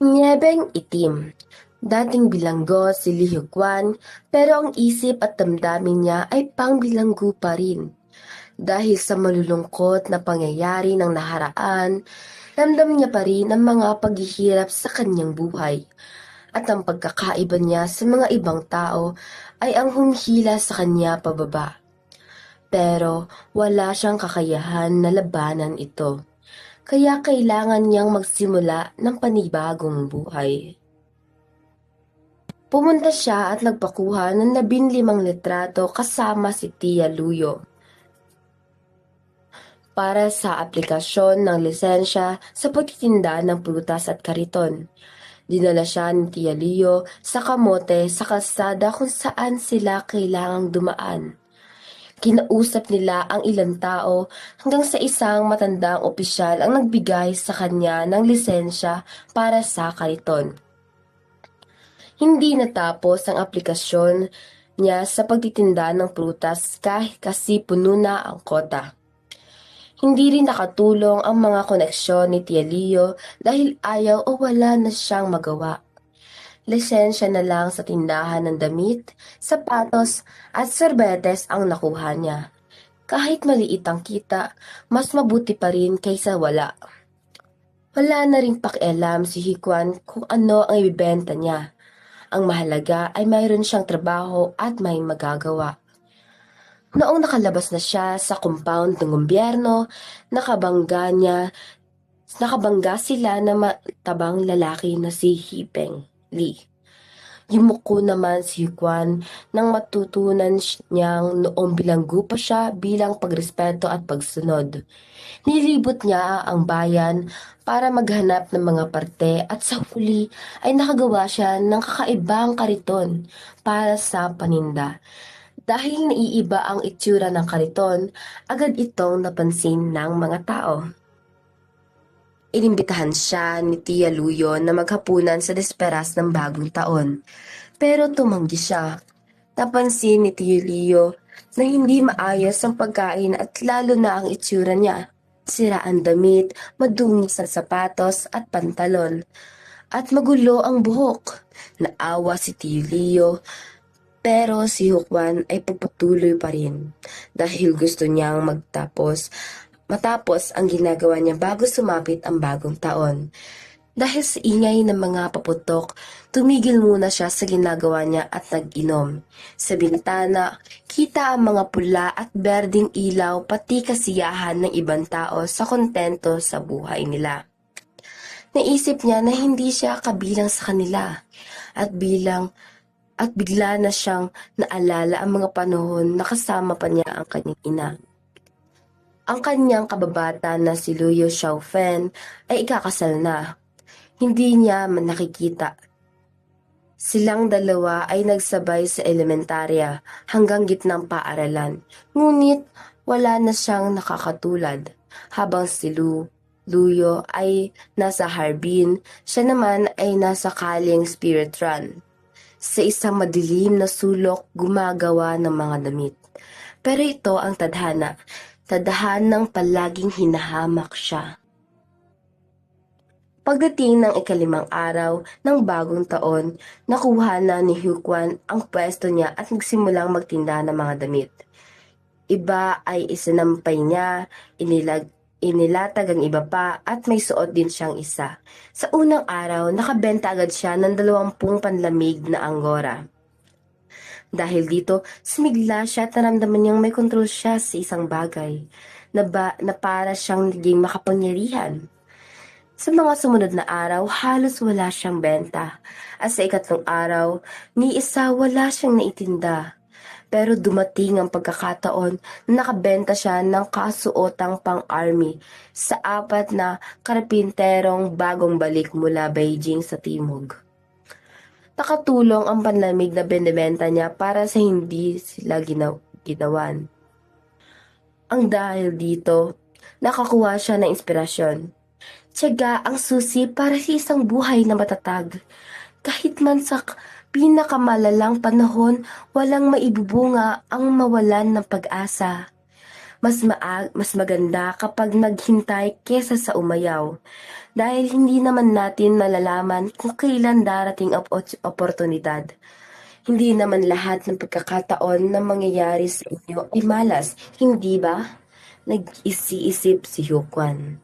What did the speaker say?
Niyebeng itim. Dating bilanggo si Li Huguan pero ang isip at damdamin niya ay pangbilanggo pa rin. Dahil sa malulungkot na pangyayari ng naharaan, ramdam niya pa rin ang mga paghihirap sa kanyang buhay. At ang pagkakaiba niya sa mga ibang tao ay ang humihila sa kanya pababa. Pero wala siyang kakayahan na labanan ito. Kaya kailangan niyang magsimula ng panibagong buhay. Pumunta siya at nagpakuha ng labinlimang litrato kasama si Tia Luyo para sa aplikasyon ng lisensya sa pagtitinda ng prutas at kariton. Dinala siya ni Tia Leo sa kamote sa kalsada kung saan sila kailangang dumaan. Kinausap nila ang ilang tao hanggang sa isang matandang opisyal ang nagbigay sa kanya ng lisensya para sa kariton. Hindi natapos ang aplikasyon niya sa pagtitinda ng prutas kahit kasi puno na ang kota. Hindi rin nakatulong ang mga koneksyon ni Tia Leo dahil ayaw o wala na siyang magawa. Lisensya na lang sa tindahan ng damit, sapatos at sorbetes ang nakuha niya. Kahit maliit ang kita, mas mabuti pa rin kaysa wala. Wala na rin pakialam si Hikwan kung ano ang ibibenta niya. Ang mahalaga ay mayroon siyang trabaho at may magagawa. Noong nakalabas na siya sa compound ng gobyerno, nakabangga niya, nakabangga sila na matabang lalaki na si Hipeng Lee. Yumuko naman si Juan nang matutunan niyang noong bilanggo pa siya bilang pagrespeto at pagsunod. Nilibot niya ang bayan para maghanap ng mga parte at sa huli ay nakagawa siya ng kakaibang kariton para sa paninda. Dahil naiiba ang itsura ng kariton, agad itong napansin ng mga tao. Inimbitahan siya ni Tia Luyo na maghapunan sa desperas ng bagong taon. Pero tumanggi siya. Napansin ni Tia Luyo na hindi maayos ang pagkain at lalo na ang itsura niya. Sira ang damit, madungis ang sapatos at pantalon. At magulo ang buhok. Naawa si Tia Leo pero si Hukwan ay pagpatuloy pa rin dahil gusto niyang magtapos matapos ang ginagawa niya bago sumapit ang bagong taon. Dahil sa ingay ng mga paputok, tumigil muna siya sa ginagawa niya at nag-inom. Sa bintana, kita ang mga pula at berding ilaw pati kasiyahan ng ibang tao sa kontento sa buhay nila. Naisip niya na hindi siya kabilang sa kanila at bilang at bigla na siyang naalala ang mga panahon na kasama pa niya ang kanyang ina. Ang kanyang kababata na si Luyo Xiaofen ay ikakasal na. Hindi niya nakikita. Silang dalawa ay nagsabay sa elementarya hanggang gitnang paaralan. Ngunit wala na siyang nakakatulad. Habang si Lu, Luyo ay nasa Harbin, siya naman ay nasa Kaling Spirit Run. Sa isang madilim na sulok gumagawa ng mga damit. Pero ito ang tadhana tadahanang palaging hinahamak siya. Pagdating ng ikalimang araw ng bagong taon, nakuha na ni Hukwan ang pwesto niya at nagsimulang magtinda ng mga damit. Iba ay isinampay niya, inilag, inilatag ang iba pa at may suot din siyang isa. Sa unang araw, nakabenta agad siya ng dalawampung panlamig na anggora. Dahil dito, sumigla siya at naramdaman niyang may kontrol siya sa isang bagay na, ba, na para siyang naging makapangyarihan. Sa mga sumunod na araw, halos wala siyang benta. At sa ikatlong araw, ni isa wala siyang naitinda. Pero dumating ang pagkakataon na nakabenta siya ng kasuotang pang-army sa apat na karpinterong bagong balik mula Beijing sa Timog. Nakatulong ang panlamig na binibenta niya para sa hindi sila ginaw ginawan. Ang dahil dito, nakakuha siya ng inspirasyon. Tiyaga ang susi para sa isang buhay na matatag. Kahit man sa pinakamalalang panahon, walang maibubunga ang mawalan ng pag-asa. Mas, maa- mas maganda kapag naghintay kesa sa umayaw. Dahil hindi naman natin malalaman kung kailan darating ang op- oportunidad. Hindi naman lahat ng pagkakataon na mangyayari sa inyo ay malas, hindi ba? Nag-isiisip si Hyukwan.